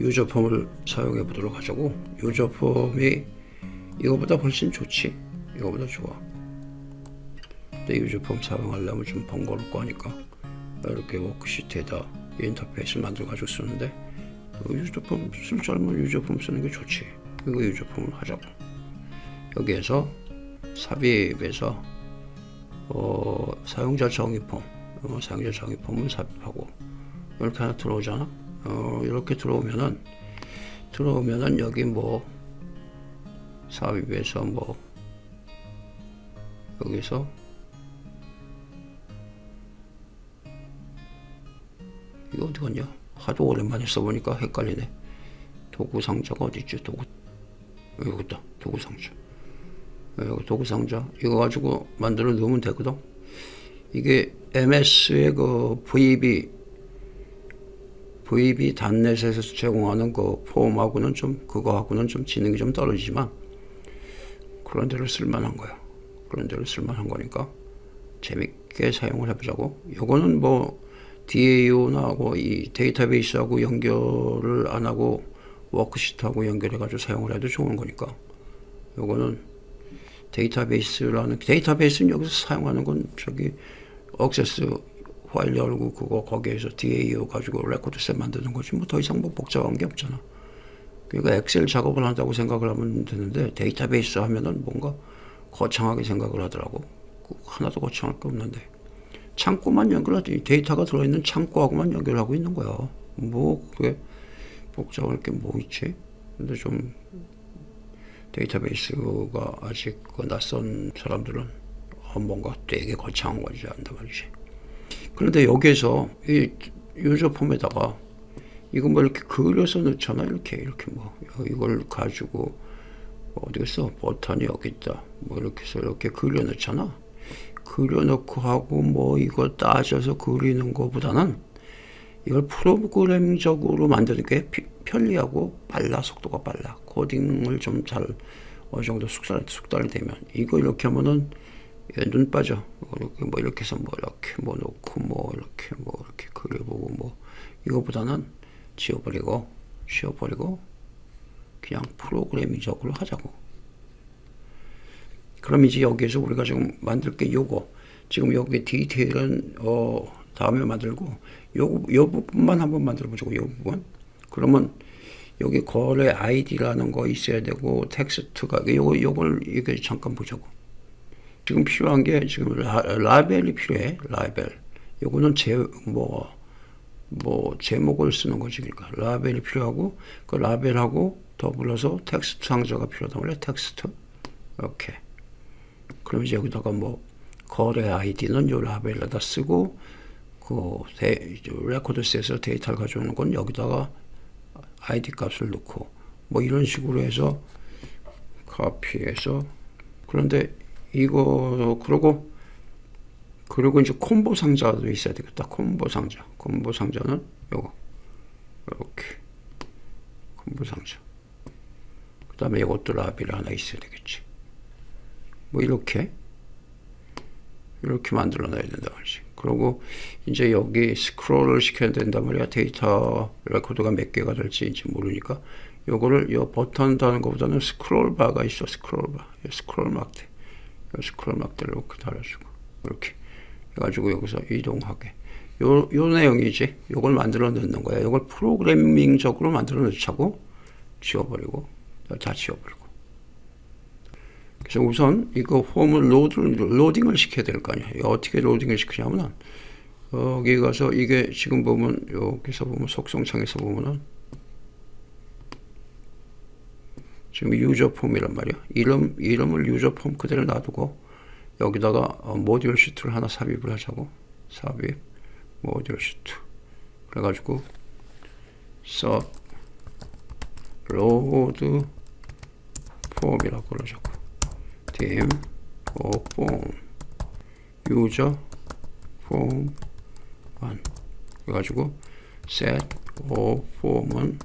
유저 폼을 사용해 보도록 하자고. 유저 폼이 이거보다 훨씬 좋지. 이거보다 좋아. 근데 유저 폼 사용하려면 좀 번거롭고 하니까 이렇게 워크시트에다 인터페이스를 만들어 가지고 쓰는데 그 유저 폼 쓸 줄 알면 유저 폼 쓰는 게 좋지. 이거 유저 폼을 하자고. 여기에서 삽입에서 어, 사용자 정의 폼 어, 사용자 정의 폼을 삽입하고 이렇게 하나 들어오잖아 어, 이렇게 들어오면은 들어오면은 여기 뭐 삽입에서 뭐 여기서 이거 어디 갔냐? 하도 오랜만에 써보니까 헷갈리네. 도구 상자가 어디 있지? 도구 여기 있다. 도구 상자. 여기 도구 상자. 이거 가지고 만들어 놓으면 되거든. 이게 MS의 그 VB VB 단넷에서 제공하는 그 폼하고는 좀 그거하고는 좀 지능이 좀 떨어지지만 그런 데로 쓸만한 거야. 그런 데로 쓸만한 거니까 재밌게 사용을 해보자고. 요거는 뭐 DAO나하고 이 데이터베이스하고 연결을 안 하고 워크시트하고 연결해가지고 사용을 해도 좋은 거니까. 요거는 데이터베이스라는 데이터베이스는 여기서 사용하는 건 저기 억세스 파일 열고 그거 거기에서 DAO 가지고 레코드셋 만드는 거지 뭐 더 이상 뭐 복잡한 게 없잖아. 그러니까 엑셀 작업을 한다고 생각을 하면 되는데 데이터베이스 하면은 뭔가 거창하게 생각을 하더라고. 그 하나도 거창할 게 없는데 창고만 연결하더니 데이터가 들어있는 창고하고만 연결하고 있는 거야. 뭐 그게 복잡할 게 뭐 있지? 근데 좀 데이터베이스가 아직 그 낯선 사람들은 어, 뭔가 되게 거창한 거지 안단 말이지. 그런데 여기에서 이 유저 폼에다가 이거 뭐 이렇게 그려서 넣잖아 이렇게. 이렇게 뭐 이걸 가지고 어디 있어? 버튼이 여기 있다. 뭐 이렇게 해서 이렇게 그려 넣잖아. 그려 넣고 하고 뭐 이거 따져서 그리는 것보다는 이걸 프로그램적으로 만드는 게 피- 편리하고 빨라 속도가 빨라. 코딩을 좀 잘 어느 정도 숙달 숙달이 되면. 이거 이렇게 하면은 얘 눈 빠져. 이렇게 뭐 이렇게 해서 뭐 이렇게 뭐 놓고 뭐 이렇게 뭐 이렇게 그려보고 뭐 이거보다는 지워버리고 지워버리고 그냥 프로그래밍적으로 하자고. 그럼 이제 여기에서 우리가 지금 만들 게 요거. 지금 여기 디테일은 어 다음에 만들고 요, 요 부분만 한번 만들어 보자고 요 부분. 그러면 여기 거래 아이디라는 거 있어야 되고 텍스트가 요거 요걸 이게 잠깐 보자고 지금 필요한 게 지금 라, 라벨이 필요해 라벨. 요거는 제 뭐 뭐 제목을 쓰는 거지 그러니까. 라벨이 필요하고 그 라벨하고 더불어서 텍스트 상자가 필요하단 말이야 텍스트. 이렇게 그럼 이제 여기다가 뭐 거래 아이디는 요 라벨에다 쓰고 그 데, 레코드셋에서 데이터를 가져오는 건 여기다가 아이디 값을 넣고 뭐 이런 식으로 해서 카피해서. 그런데 이거 그러고 그리고 이제 콤보 상자도 있어야 되겠다. 콤보 상자. 콤보 상자는 요거 이렇게 콤보 상자. 그 다음에 이것도 라벨 하나 있어야 되겠지. 뭐 이렇게 이렇게 만들어 놔야 된다 말이지. 그리고 이제 여기 스크롤을 시켜야 된단 말이야. 데이터 레코드가 몇 개가 될지 이제 모르니까 요거를 요 버튼 다는 것보다는 스크롤 바가 있어. 스크롤 바. 요 스크롤 막대. 요 스크롤 막대를 이렇게 달아주고 이렇게 해가지고 여기서 이동하게. 요, 요 내용이지. 요걸 만들어 넣는 거야. 요걸 프로그래밍적으로 만들어 넣자고 지워버리고 다 지워버리고. 그래서 우선 이거 폼을 로드, 로딩을 시켜야 될 거 아니야. 어떻게 로딩을 시키냐면은 여기 가서 이게 지금 보면 여기서 보면 속성창에서 보면은 지금 유저 폼이란 말이야. 이름 이름을 유저 폼 그대로 놔두고 여기다가 어, 모듈 시트를 하나 삽입을 하자고 삽입 모듈 시트 그래가지고 서 로드 폼이라고 그러자고 팀 오폼 유저 폼 원. 그래가지고 set 오폼은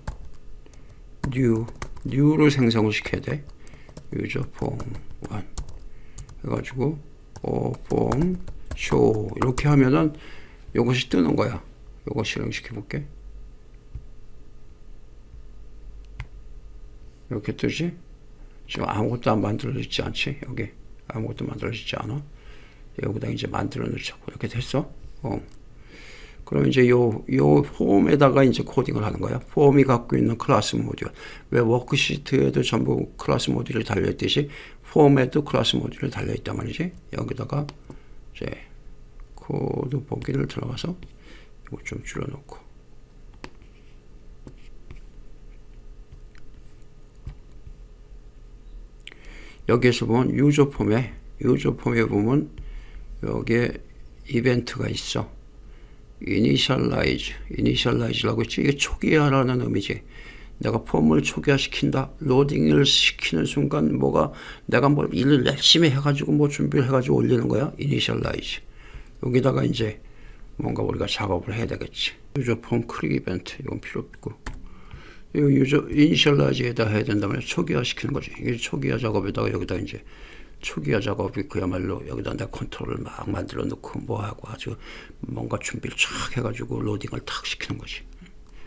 new new로 생성을 시켜야 돼 유저 폼 원. 해가지고 오폼 쇼 이렇게 하면은 요것이 뜨는 거야. 요거 실행시켜 볼게. 이렇게 뜨지? 지금 아무것도 안 만들어지지 않지? 여기 아무것도 만들어지지 않아? 여기다 이제 만들어 놓자고 이렇게 됐어? 어. 그럼 이제 요, 요 폼에다가 이제 코딩을 하는 거야. 폼이 갖고 있는 클래스 모듈. 왜 워크시트에도 전부 클래스 모듈이 달려있듯이 폼에도 클래스 모듈이 달려있단 말이지. 여기다가 이제 코드 보기를 들어가서 이거 좀 줄여놓고 여기에서 보면 유저 폼에 유저 폼에 보면 여기에 이벤트가 있어. 이니셜라이즈, 이니셜라이즈라고 했지. 이게 초기화라는 의미지. 내가 폼을 초기화시킨다. 로딩을 시키는 순간 뭐가 내가 뭘 일을 열심히 해가지고 뭐 준비를 해가지고 올리는 거야. 이니셜라이즈. 여기다가 이제 뭔가 우리가 작업을 해야 되겠지. 유저 폼 크릭 이벤트 이건 필요 없고. 이 유저 이니셜라이즈에다 해야 된다면 초기화 시키는 거지. 이게 초기화 작업에다가 여기다 이제 초기화 작업이 그야말로 여기다 내가 컨트롤을 막 만들어 놓고 뭐 하고 아주 뭔가 준비를 쫙 해가지고 로딩을 탁 시키는 거지.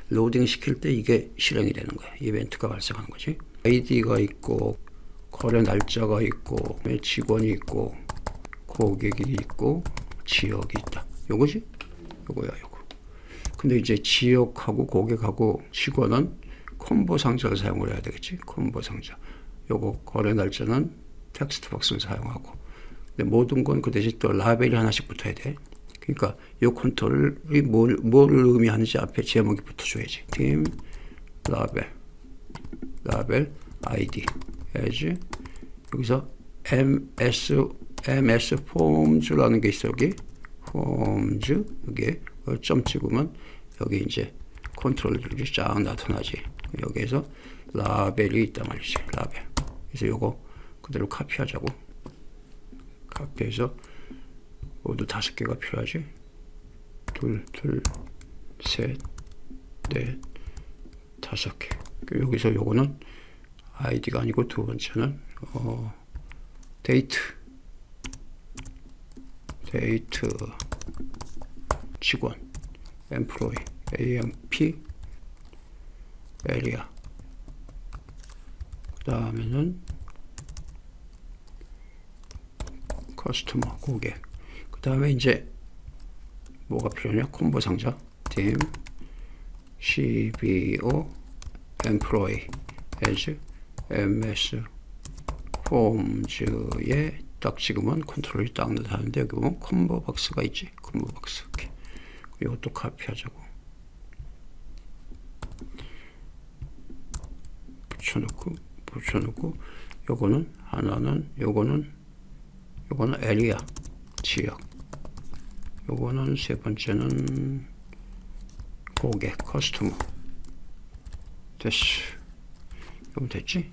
로딩 시킬 때 이게 실행이 되는 거야. 이벤트가 발생하는 거지. 아이디가 있고 거래 날짜가 있고 직원이 있고 고객이 있고 지역이 있다. 요거지? 요거야, 요거. 근데 이제 지역하고 고객하고 직원은 콤보 상자를 사용을 해야 되겠지. 콤보 상자. 요거 거래 날짜는 텍스트 박스를 사용하고. 근데 모든 건 그 대신 또 라벨이 하나씩 붙어야 돼. 그러니까 이 컨트롤이 뭘, 뭘 의미하는지 앞에 제목이 붙어줘야지. 팀, 라벨, 라벨, 아이디, as, 여기서 ms, ms 폼즈라는 게 있어, 여기. 폼즈, 여기, 점 찍으면 여기 이제 컨트롤들이 쫙 나타나지. 여기에서 라벨이 있단 말이지. 라벨. 그래서 요거 그대로 카피하자고. 카피해서 모두 다섯 개가 필요하지. 둘, 둘, 셋, 넷, 다섯 개. 여기서 요거는 아이디가 아니고 두 번째는 어, 데이트. 데이트 직원 엠플로이 AMP 에리아 그 다음에는 커스터머 고객. 그 다음에 이제 뭐가 필요하냐? 콤보 상자. 팀 CBO employee as MS 폼즈에 딱 지금은 컨트롤이 딱 나타나는데 여기 보면 콤보 박스가 있지. 콤보 박스. 이렇게 이것도 카피하자고. 붙여놓고 붙여놓고. 요거는 하나는 요거는 요거는 에리아 지역. 요거는 세 번째는 고객 커스터머 됐어. 그럼 됐지?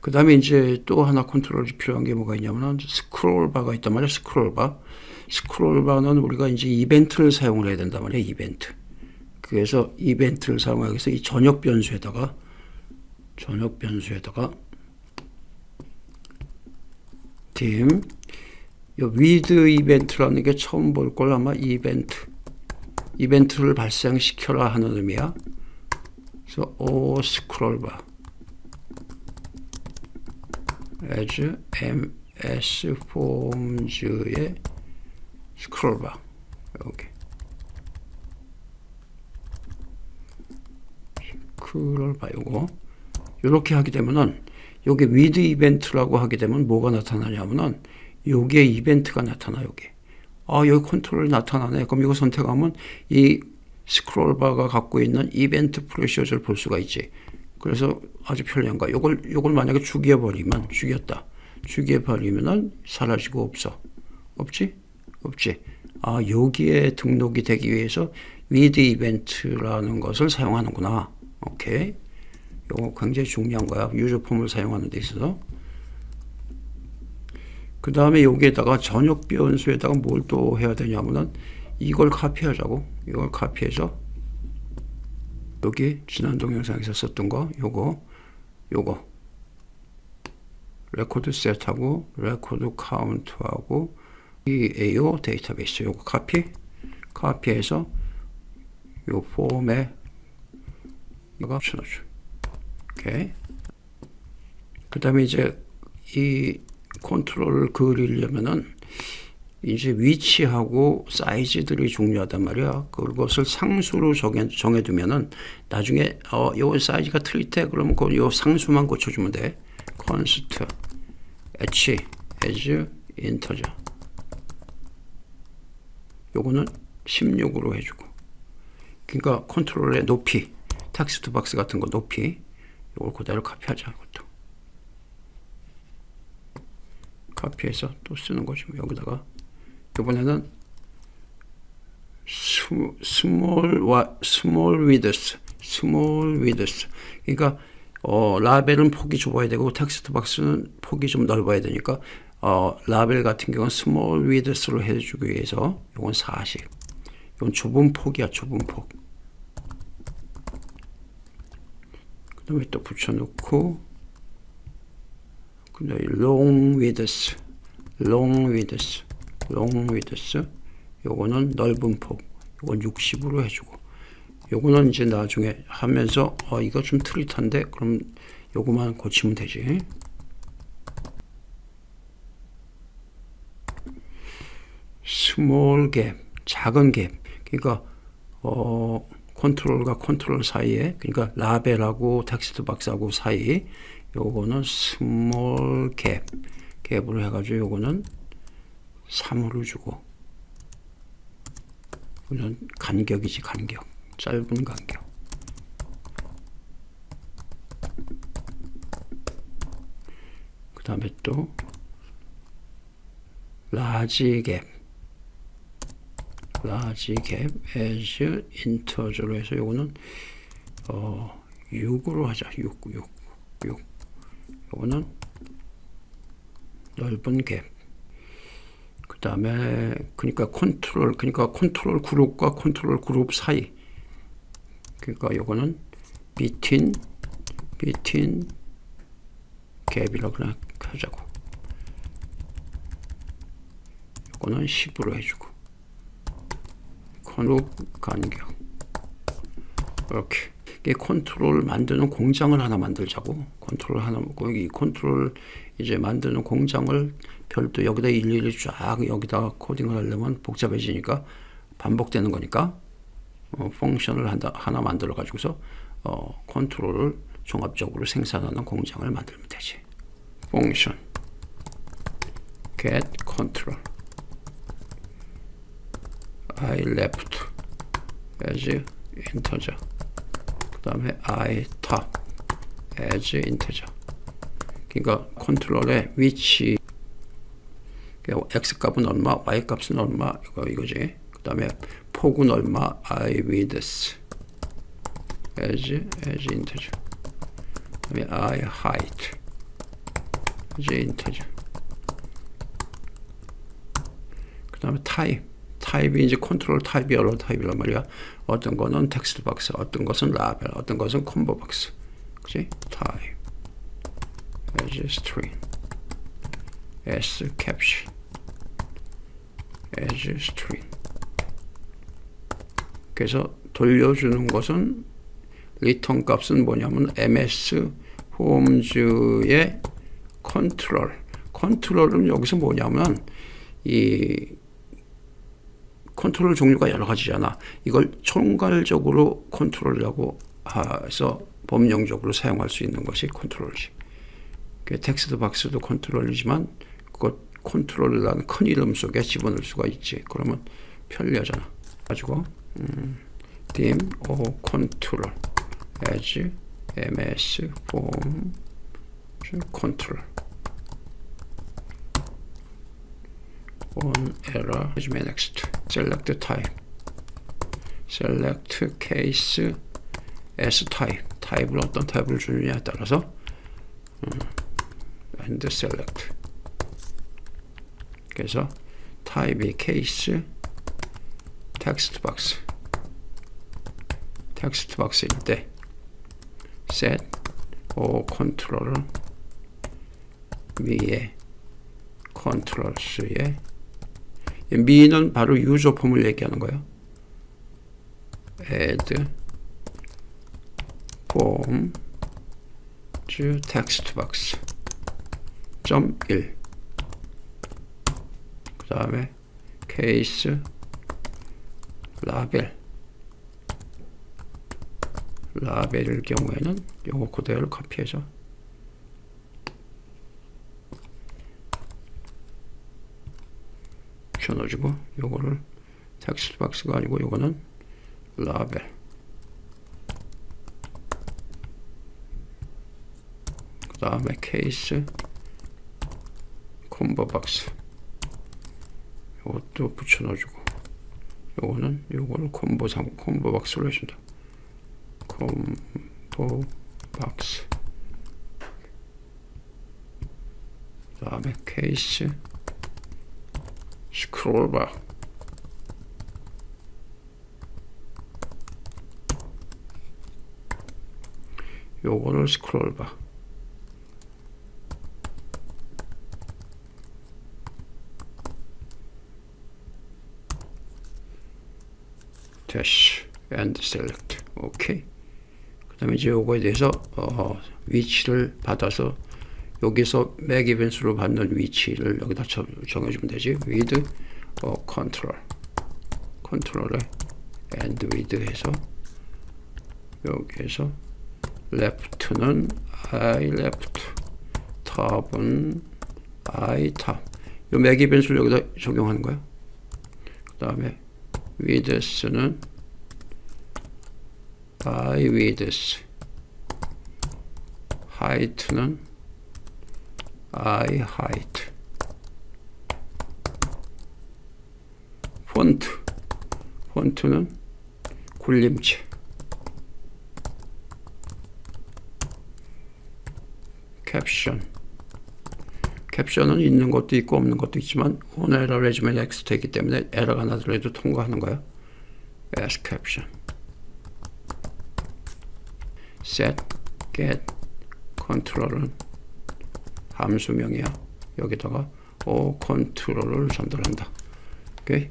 그 다음에 이제 또 하나 컨트롤이 필요한 게 뭐가 있냐면 스크롤 바가 있단 말이야 스크롤 바. 스크롤 바는 우리가 이제 이벤트를 사용을 해야 된단 말이야 이벤트. 그래서 이벤트를 사용하기 위해서 이 전역 변수에다가 전역 변수에다가 팀, 요 위드 이벤트라는 게 처음 볼 걸 아마 이벤트, 이벤트를 발생시켜라 하는 의미야. 그래서 오 스크롤 바, as ms 폼즈의 스크롤 바 여기. 스크롤 바 요거. 이렇게 하게 되면은 여기 위드 이벤트라고 하게 되면 뭐가 나타나냐면은 여기에 이벤트가 나타나 여기. 아 여기 컨트롤이 나타나네. 그럼 이거 선택하면 이 스크롤 바가 갖고 있는 이벤트 프로시저를 볼 수가 있지. 그래서 아주 편리한 거야. 요걸 요걸 만약에 죽여 버리면 죽였다. 죽여 버리면은 사라지고 없어. 없지? 없지. 아 여기에 등록이 되기 위해서 위드 이벤트라는 것을 사용하는구나. 오케이. 이거 굉장히 중요한 거야. 유저폼을 사용하는 데 있어서. 그 다음에 여기에다가 전역 변수에다가 뭘 또 해야 되냐면은 이걸 카피하자고. 이걸 카피해서 여기 지난 동영상에서 썼던 거 요거 요거 레코드 셋하고 레코드 카운트하고 이 AO 데이터베이스 요거 카피 카피해서 요 폼에 이거 붙여넣죠. 오케이. 그 다음에 이제 이 컨트롤을 그리려면은 이제 위치하고 사이즈들이 중요하단 말이야. 그것을 상수로 정해, 정해두면은 나중에 어, 요 사이즈가 틀릴 때 그러면 그요 상수만 고쳐주면 돼. const h as integer 요거는 16으로 해주고 그러니까 컨트롤의 높이 텍스트 박스 같은 거 높이 요걸 그대로 카피하자 이것도 카피해서 또 쓰는 거지 뭐. 여기다가 이번에는 스몰 와 스몰 위드스 스몰 위드스 그러니까 어, 라벨은 폭이 좁아야 되고 텍스트 박스는 폭이 좀 넓어야 되니까 어, 라벨 같은 경우는 스몰 위드스로 해주기 위해서 이건 40 이건 좁은 폭이야 좁은 폭 그 다음에 또 붙여놓고 그 다음에 long width long width long width 요거는 넓은 폭 요건 60으로 해주고. 요거는 이제 나중에 하면서 어 이거 좀 트릿한데 그럼 요거만 고치면 되지. 스몰 갭 작은 갭 그러니까 어 컨트롤과 컨트롤 사이에 그러니까 라벨하고 텍스트 박스하고 사이 요거는 스몰 갭 갭으로 해가지고 요거는 3으로 주고. 이건 간격이지 간격. 짧은 간격. 그 다음에 또 라지 갭 라지 갭 as integer로 해서 요거는 어 6으로 하자. 6 6 6 요거는 넓은 갭. 그 다음에 그러니까 컨트롤 그러니까 컨트롤 그룹과 컨트롤 그룹 사이. 그러니까 요거는 between between 갭이라고 그냥 하자고. 요거는 10으로 해주고 그룹 간격 이렇게. 이게 컨트롤 만드는 공장을 하나 만들자고. 컨트롤 하나 거기 컨트롤 이제 만드는 공장을 별도 여기다 일일이 쫙 여기다가 코딩을 하려면 복잡해지니까 반복되는 거니까 어, 펑션을 한다, 하나 만들어 가지고서 어, 컨트롤을 종합적으로 생산하는 공장을 만들면 되지. 펑션 get control I left as integer 그 다음에 I top as integer 그러니까 컨트롤의 위치 x 값은 얼마, y 값은 얼마 이거 이거지. 그 다음에 폭은 얼마, i width as as integer. 그다음에 i height as integer. 그 다음에 type 타입이 이제 컨트롤 타입이 여러 타입이란 말이야. 어떤 거는 텍스트 박스, 어떤 것은 라벨, 어떤 것은 콤보 박스. 그지? 타입. as string. s caption. as string. 그래서 돌려주는 것은 리턴 값은 뭐냐면 ms 홈즈의 컨트롤. 컨트롤은 여기서 뭐냐면 이 컨트롤 종류가 여러 가지잖아. 이걸 총괄적으로 컨트롤이라고 해서 범용적으로 사용할 수 있는 것이 컨트롤이지. 그 텍스트 박스도 컨트롤이지만 그것 컨트롤이라는 큰 이름 속에 집어넣을 수가 있지. 그러면 편리하잖아. 가지고 음, dim o control as ms form control on error resume next select type select case as type 타입을 어떤 타입을 주느냐에 따라서 음, and select 그래서 타입이 case 텍스트 박스 텍스트 박스일 때 set o 컨트롤을 위에 컨트롤스에 미는 바로 유저 폼을 얘기하는 거예요. add form to text box 점 1. 그 다음에 케이스 라벨 라벨일 경우에는 요거 그대로 카피해서 붙여넣어주고 요거를 텍스트 박스가 아니고 요거는 라벨. 그 다음에 케이스 콤보 박스. 요것도 붙여 넣어주고 요거는 요거를 콤보 상 콤보 박스로 해준다. 콤보 박스. 그 다음에 케이스 스크롤바 요거를 스크롤바 dash and select. 오케이 그 다음에 이제 요거에 대해서 어, 위치를 받아서 여기서 맥 이벤트로 받는 위치를 여기다 정- 정해주면 되지. With 어, control. 컨트롤에 and with 해서 여기에서 left는 I left top은 I top. 요 맥 이벤트를 여기다 적용하는 거야. 그 다음에 width는 I width height는 I height 폰트. 폰트는 굴림체. 캡션. 캡션은 있는 것도 있고 없는 것도 있지만 오늘 에러 레지면 엑스트이기 때문에 에러가 나더라도 통과하는 거야. as caption. set get 컨트롤은 함수명이야. 여기다가 오 컨트롤을 전달한다. 오케이?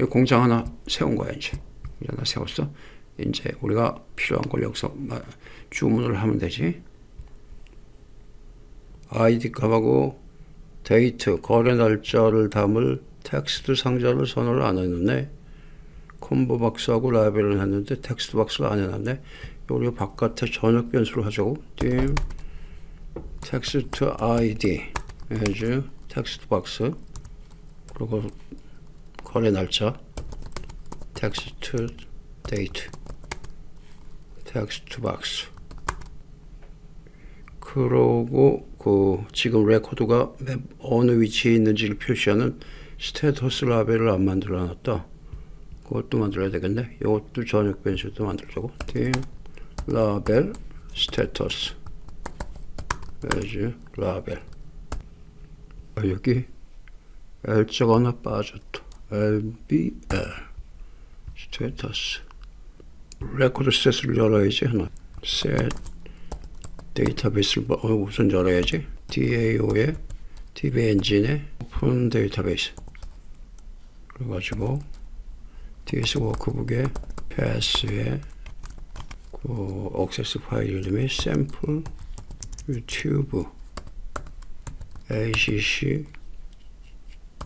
이 공장 하나 세운 거야 이제. 하나 세웠어. 이제 우리가 필요한 걸 여기서 마- 주문을 하면 되지. 아이디 값하고 데이트 거래 날짜를 담을 텍스트 상자를 선언을 안 했는데 콤보 박스하고 라벨을 했는데 텍스트 박스가 안 해놨네. 우리가 바깥에 전역 변수를 하자고. 띵 텍스트 아이디 해주 텍스트 박스 그리고 거래 날짜 텍스트 데이트 텍스트 박스 그러고 그 지금 레코드가 맵 어느 위치에 있는지를 표시하는 스테터스 라벨을 안 만들어 놨다. 그것도 만들어야 되겠네. 이것도 전역 변수도 만들자고. 팀 라벨 스테터스 에즈 라벨 아, 여기 L자가 하나 빠졌다. LBL 스테터스 레코드 셋을 열어야지 하나. 셋 데이터베이스를 뭐- 어, 우선 열어야지. DAO의 DB 엔진의 오픈 데이터베이스. 그래가지고 DS 워크북의 패스의 그 억세스 파일 이름이 샘플 유튜브 ACC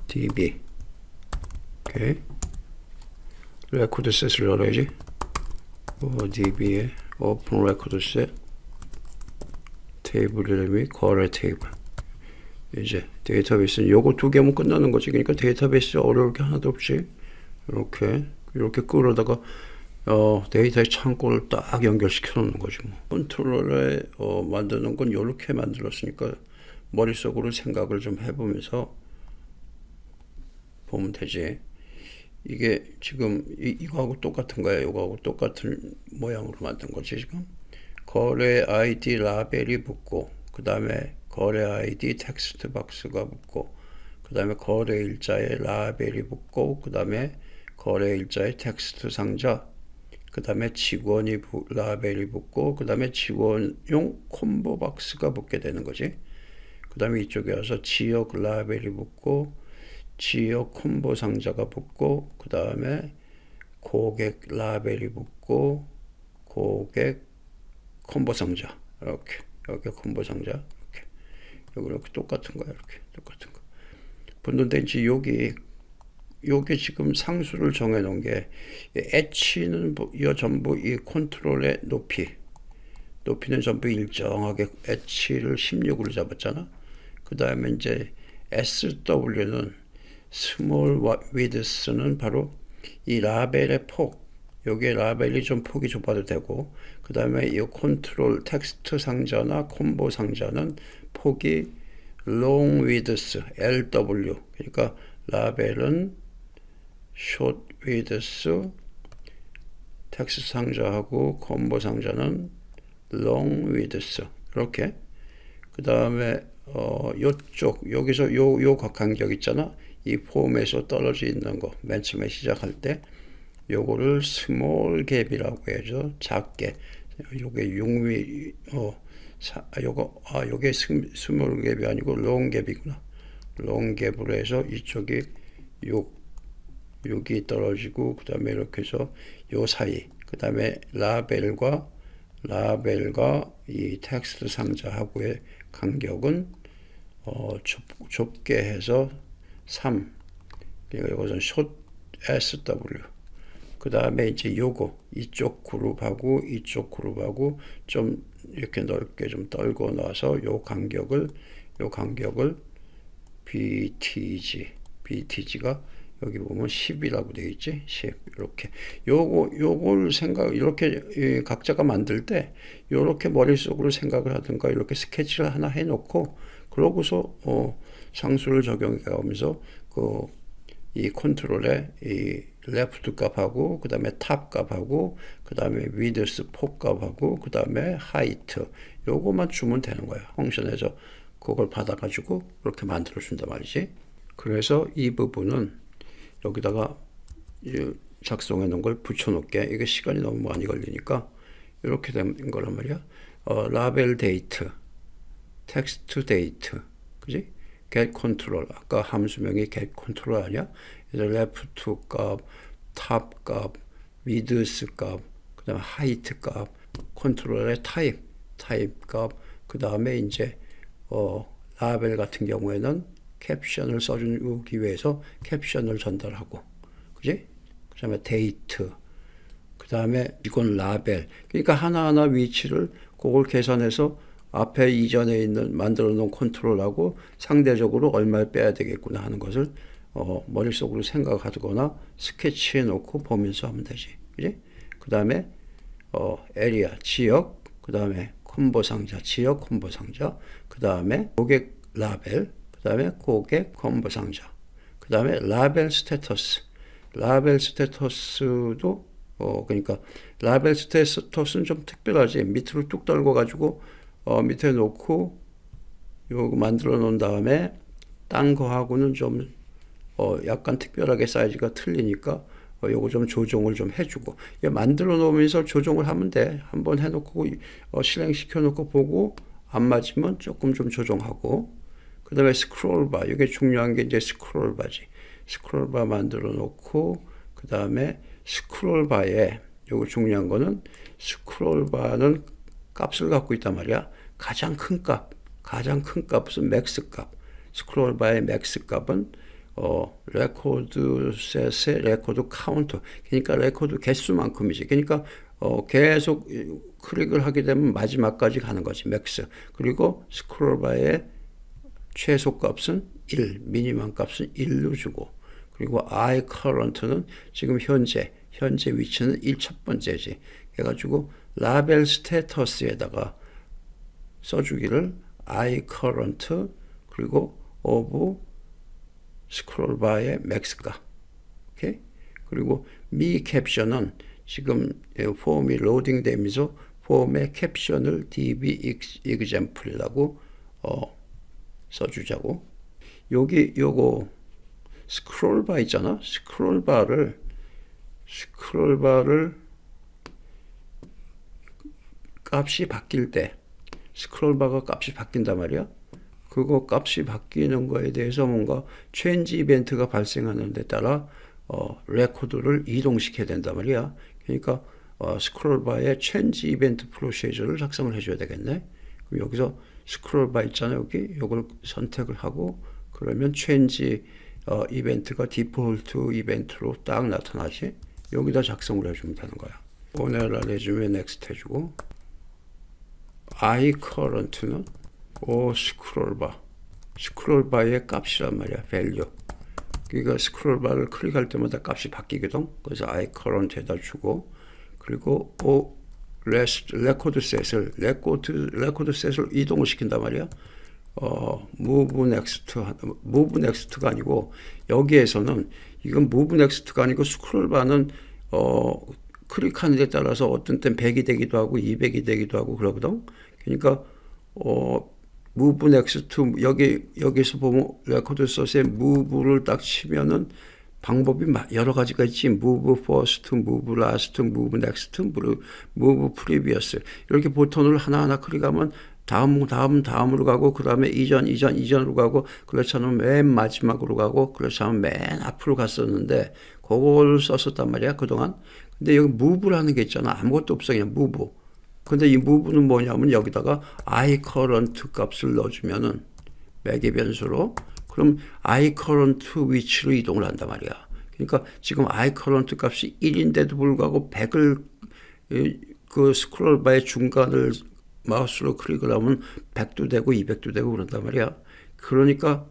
DB 오케이 레코드 셋을 열어야지. ODB의 오픈 레코드 셋 테이블 이름이 거래 테이블. 이제 데이터베이스는 요거 두 개면 끝나는 거지. 그러니까 데이터베이스 어려울 게 하나도 없이 이렇게 이렇게 끌어다가 어, 데이터의 창고를 딱 연결시켜 놓는 거지 뭐. 컨트롤에 어, 만드는 건 이렇게 만들었으니까 머릿속으로 생각을 좀 해보면서 보면 되지. 이게 지금 이, 이거하고 똑같은 거야. 이거하고 똑같은 모양으로 만든 거지 지금. 거래 아이디 라벨이 붙고 그 다음에 거래 아이디 텍스트 박스가 붙고 그 다음에 거래 일자에 라벨이 붙고 그 다음에 거래 일자에 텍스트 상자 그 다음에 직원이 부- 라벨이 붙고 그 다음에 직원용 콤보 박스가 붙게 되는 거지. 그 다음에 이쪽에 와서 지역 라벨이 붙고 지역 콤보 상자가 붙고 그 다음에 고객 라벨이 붙고 고객 콤보 상자. 이렇게 여기 콤보 상자. 이렇게. 이렇게 똑같은 거야 이렇게. 똑같은 거. 붙는데 이제 여기 요게 지금 상수를 정해 놓은 게 H는 뭐- 이 전부 이 컨트롤의 높이 높이는 전부 일정하게 H를 16으로 잡았잖아. 그 다음에 이제 SW는 스몰 위드스는 바로 이 라벨의 폭. 여기에 라벨이 좀 폭이 좁아도 되고, 그 다음에 이 컨트롤 텍스트 상자나 콤보 상자는 폭이 long width LW. 그러니까 라벨은 short width 텍스트 상자하고 콤보 상자는 long width 이렇게. 그 다음에 어 요쪽 여기서 요요 간격 있잖아. 이 폼에서 떨어져 있는 거맨 처음에 시작할 때 요거를 스몰 갭이라고 해죠. 작게. 요게 6미 어 사, 아, 요거 아 요게 스, 스몰 갭이 아니고 롱 갭이구나. 롱 갭으로 해서 이쪽이 6 6이 떨어지고 그 다음에 이렇게 해서 요 사이 그 다음에 라벨과 라벨과 이 텍스트 상자하고의 간격은 어, 좁, 좁게 해서 3 그러니까 이것은 숏 SW 그 다음에 이제 요거 이쪽 그룹하고 이쪽 그룹하고 좀 이렇게 넓게 좀 떨고 나서 요 간격을 요 간격을 BTG BTG가 여기 보면 10이라고 되어 있지? 10 이렇게. 요거 요걸 생각 이렇게 예, 각자가 만들 때 이렇게 머릿속으로 생각을 하든가 이렇게 스케치를 하나 해놓고 그러고서 어, 상수를 적용해 가면서 그 이 컨트롤에 이 레프트 값하고 그 다음에 탑 값하고 그 다음에 위드스 폭 값하고 그 다음에 하이트 요거만 주면 되는 거야. 펑션에서 그걸 받아가지고 이렇게 만들어 준단 말이지. 그래서 이 부분은 여기다가 이 작성해 놓은 걸 붙여놓게. 이게 시간이 너무 많이 걸리니까 이렇게 된 거란 말이야. 어, 라벨 데이트 텍스트 데이트 그지? get control. 아까 함수명이 get control 아니야? 그래서 left 값, top 값, width 값, 그 다음에 height 값, 컨트롤의 타입, 타입 값, 그 다음에 이제 어 라벨 같은 경우에는 캡션을 써주기 위해서 캡션을 전달하고, 그지? 그 다음에 데이트, 그 다음에 이건 라벨. 그러니까 하나하나 위치를 그걸 계산해서 앞에 이전에 있는 만들어 놓은 컨트롤하고 상대적으로 얼마를 빼야 되겠구나 하는 것을 어, 머릿속으로 생각하거나 스케치해 놓고 보면서 하면 되지. 그지? 그 다음에 어, 에리아, 지역, 그 다음에 콤보 상자, 지역 콤보 상자, 그 다음에 고객 라벨, 그 다음에 고객 콤보 상자, 그 다음에 라벨 스테터스. 라벨 스테터스도 어, 그러니까 라벨 스테터스는 좀 특별하지. 밑으로 뚝 떨궈 가지고 어, 밑에 놓고 요거 만들어 놓은 다음에 딴 거하고는 좀 어, 약간 특별하게 사이즈가 틀리니까 어, 요거 좀 조정을 좀 해주고 만들어 놓으면서 조정을 하면 돼. 한번 해놓고 어, 실행시켜 놓고 보고 안 맞으면 조금 좀 조정하고 그 다음에 스크롤 바 이게 중요한 게 이제 스크롤 바지. 스크롤 바 만들어 놓고 그 다음에 스크롤 바에 요거 중요한 거는 스크롤 바는 값을 갖고 있단 말이야. 가장 큰 값, 가장 큰 값은 맥스 값. 스크롤 바의 맥스 값은 어, 레코드 셋의 레코드 카운터. 그러니까 레코드 개수만큼이지. 그러니까 어, 계속 클릭을 하게 되면 마지막까지 가는 거지. 맥스. 그리고 스크롤 바의 최소 값은 1, 미니멈 값은 1로 주고 그리고 I current는 지금 현재 현재 위치는 1첫 번째지. 해가지고 라벨 스테터스에다가 써주기를 I current 그리고 of 스크롤 바의 맥스가 오케이 그리고 미 캡션은 지금 폼이 로딩 되면서 폼의 캡션을 db example이라고 어, 써주자고 여기 요거 스크롤 바 있잖아 스크롤 바를 스크롤 바를 값이 바뀔 때 스크롤 바가 값이 바뀐단 말이야. 그거 값이 바뀌는 거에 대해서 뭔가 체인지 이벤트가 발생하는 데 따라 어, 레코드를 이동시켜야 된단 말이야. 그러니까 어, 스크롤 바에 체인지 이벤트 프로시저를 작성을 해줘야 되겠네. 그럼 여기서 스크롤 바 있잖아요. 여기 이걸 선택을 하고 그러면 체인지 어, 이벤트가 디폴트 이벤트로 딱 나타나지. 여기다 작성을 해주면 되는 거야. 오늘날 레주메 넥스트 해주고 i current는 오 스크롤 바 스크롤 바의 값이란 말이야. value. 그러니까 스크롤 바를 클릭할 때마다 값이 바뀌거든. 그래서 i current에다 주고 그리고 오 레코드 셋을 레코드 레코드 셋을 이동을 시킨단 말이야. 어, move next, move next가 아니고 여기에서는 이건 move next가 아니고 스크롤 바는 어, 클릭하는 데 따라서 어떤 땐 100이 되기도 하고 200이 되기도 하고 그러거든. 그러니까 어, move next 여기 여기서 보면 레코드 셋에 move를 딱 치면은 방법이 마- 여러 가지가 있지. move first, move last, move next, move previous. 이렇게 버튼을 하나하나 클릭하면 다음, 다음, 다음으로 가고, 그 다음에 이전, 이전, 이전으로 가고, 그렇지 않으면 맨 마지막으로 가고, 그렇지 않으면 맨 앞으로 갔었는데, 그걸 썼었단 말이야, 그동안. 근데 여기 move라는 게 있잖아. 아무것도 없어, 그냥 move. 근데 이 move는 뭐냐면 여기다가 i current 값을 넣어주면은 매개 변수로 그럼 i current 위치로 이동을 한단 말이야. 그러니까 지금 i current 값이 1인데도 불구하고 100을 그 스크롤 바의 중간을 마우스로 클릭을 하면 100도 되고 200도 되고 그런단 말이야. 그러니까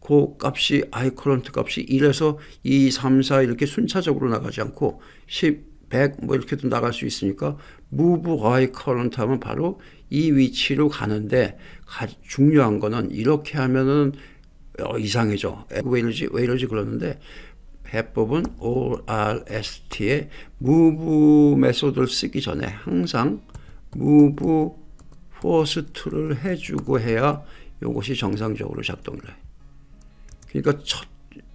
그 값이 i current 값이 1에서 2, 3, 4 이렇게 순차적으로 나가지 않고 10, 100 뭐 이렇게도 나갈 수 있으니까 move i current 하면 바로 이 위치로 가는데 가- 중요한 거는 이렇게 하면은 어, 이상해져. 왜 이러지? 왜 이러지? 그러는데 해법은 ORST의 move 메소드를 쓰기 전에 항상 move first를 해주고 해야 이것이 정상적으로 작동을 해. 그러니까 첫,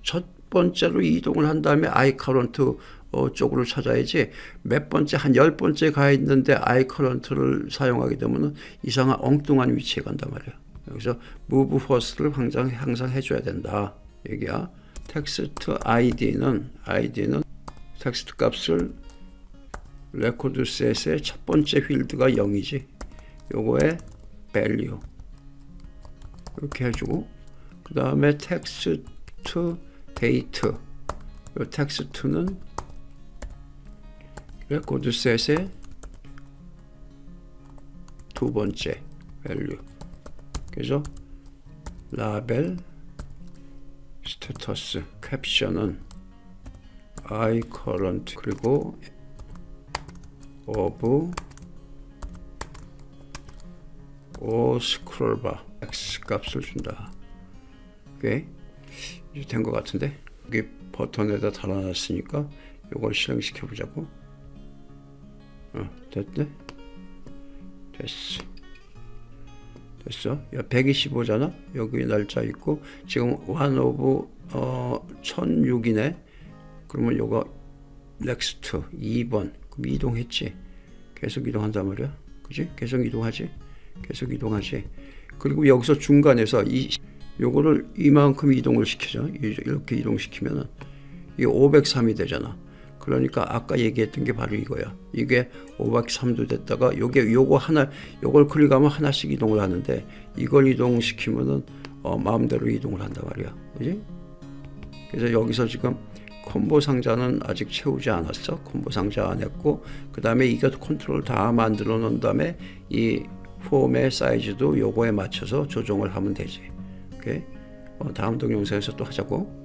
첫 번째로 이동을 한 다음에 current 어, 쪽으로 찾아야지 몇 번째 한 열 번째 가 있는데 current를 사용하게 되면 이상한 엉뚱한 위치에 간단 말이야. 여기서 move first를 항상 항상 해줘야 된다. 얘기야. 텍스트 id는 id는 텍스트 값을 레코드 셋의 첫 번째 필드가 0이지. 요거에 value 이렇게 해주고 그 다음에 텍스트 데이트 요 텍스트는 레코드 셋의 두 번째 value 그래서 라벨 스테터스 캡션은 I current 그리고 of 오 스크롤 바 X 값을 준다. 오케이 이제 된 것 같은데 여기 버튼에다 달아놨으니까 이걸 실행시켜 보자고. 어 됐네. 됐어. 됐어. 야 125잖아. 여기 날짜 있고 지금 one of 어 1006이네. 그러면 요거 넥스트 2번 그럼 이동했지. 계속 이동한단 말이야. 그지? 계속 이동하지. 계속 이동하지. 그리고 여기서 중간에서 이 요거를 이만큼 이동을 시키죠. 이- 이렇게 이동시키면은 이게 503이 되잖아. 그러니까 아까 얘기했던 게 바로 이거야. 이게 503도 됐다가 요게 요거 하나 요걸 클릭하면 하나씩 이동을 하는데 이걸 이동시키면은 어, 마음대로 이동을 한단 말이야. 그지? 그래서 여기서 지금 콤보 상자는 아직 채우지 않았어. 콤보 상자 안 했고 그 다음에 이거 컨트롤 다 만들어 놓은 다음에 이 폼의 사이즈도 요거에 맞춰서 조정을 하면 되지. 오케이? 어, 다음 동영상에서 또 하자고.